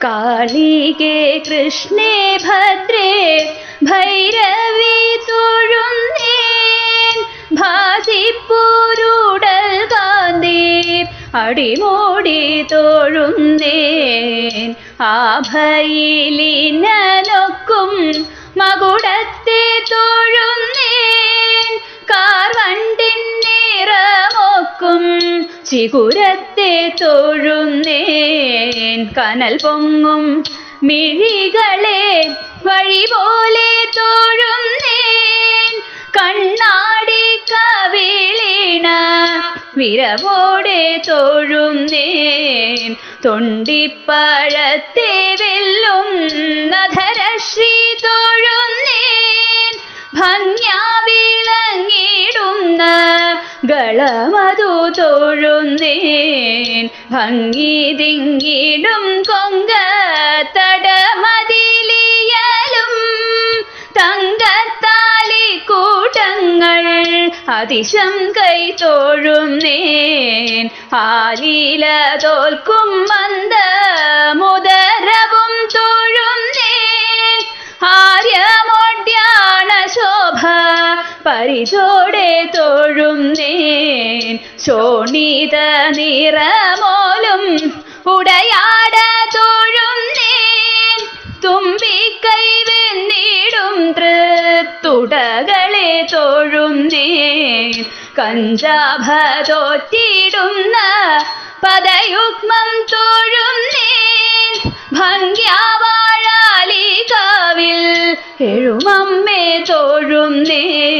കാളികേ കൃഷ്ണേ ഭദ്രേ ഭൈരവി തൊഴുന്നേൻ ഭാസിപ്പൂരുടൽ കാന്തേ അടിമോടി തൊഴുന്നേൻ ആഭയിലിനൊക്കും മകുടത്തെ തൊഴുന്നേൻ കാർവണ്ടിൻ നിറമൊക്കും ചികുരത്തെ തൊഴുന്നേൻ. தேன் கனல் பொங்கும் மிழிகளே வழி போலே தோழும் நேன் கண்ணாடி கவிழின விரவோடே தோழும் நேன் தொண்டிப்பழத்தேவே ഗളമതു തൊഴുന്നേൻ ഭംഗി തിങ്ങിടും കൊങ്ക തടമതിലിയലും തങ്കത്താലി കൂട്ടങ്ങൾ അതിശം കൈ തൊഴുന്നേൻ. ആലീല തോൽക്കും മന്ദ പരിചോടെ തൊഴുന്നേൻ ശോണിത നിറമോലും ഉടയാട തൊഴുന്നേൻ തുമ്പിക്കൈ വെന്നിടും തൃത്തുടകളെ തൊഴുന്നേൻ കഞ്ചാഭ തോറ്റിടുന്ന പദയുഗ്മം തൊഴുന്നേൻ ഭംഗ്യാവാഴാലി കാവിൽ എഴുമമ്മേ തൊഴുന്നേൻ